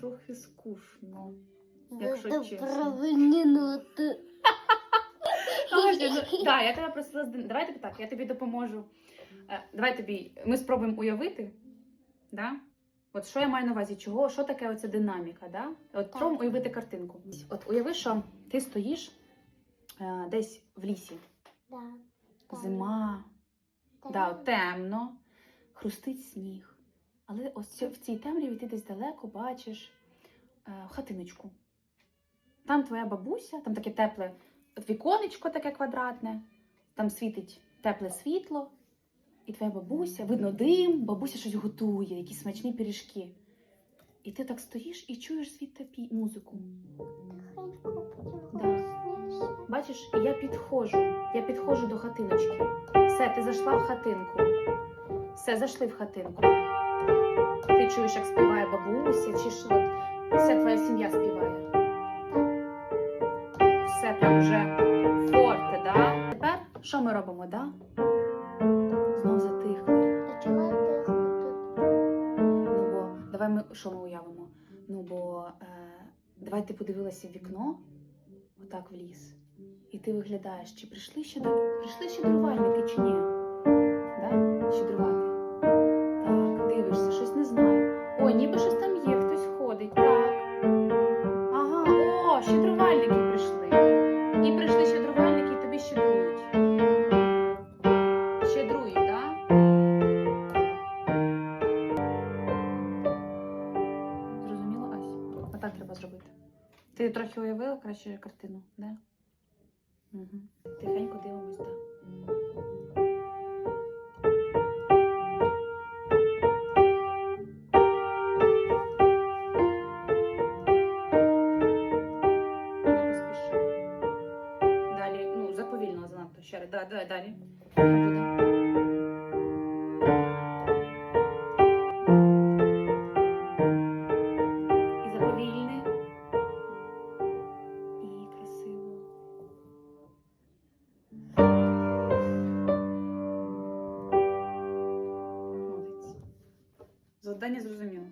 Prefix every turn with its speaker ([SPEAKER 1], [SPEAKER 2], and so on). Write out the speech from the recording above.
[SPEAKER 1] трохи скучно. Якщо чесно. Так, я тебе просила Давай тобі так, я тобі допоможу. Е, Давай тобі. Ми спробуємо уявити. Да? От що я маю на увазі? Чого? Що таке оця динаміка? Да? От
[SPEAKER 2] Так.
[SPEAKER 1] спробуємо уявити картинку. От уяви, що ти стоїш е, десь в лісі. Зима, да, темно, хрустить сніг. Але ось в цій темряві ти десь далеко бачиш е, хатиночку. Там твоя бабуся, там таке тепле віконечко таке квадратне, там світить тепле світло, і твоя бабуся, видно дим, бабуся щось готує, якісь смачні пиріжки. І ти так стоїш і чуєш звідти музику. Да. Бачиш, я підходжу, я підходжу до хатиночки. Все, ти зайшла в хатинку. Все, зайшли в хатинку. Чуєш, як співає бабуся, чи от вся твоя сім'я співає. Все прям вже форте, да? Тепер що ми робимо, да? Знов затихли.
[SPEAKER 2] А чого тут?
[SPEAKER 1] Ну бо давай ми що ми уявимо? Ну бо е, давай ти подивилася в вікно, отак в ліс, і ти виглядаєш, чи прийшли ще до прийшли щедрувальники чи ні? Отак треба зробити. Ти трохи уявила краще картину, да? Угу. Тихенько дивимось, так. Далі, ну, заповільно занадто. Ще раз. Да, да, далі. завдання зрозуміло.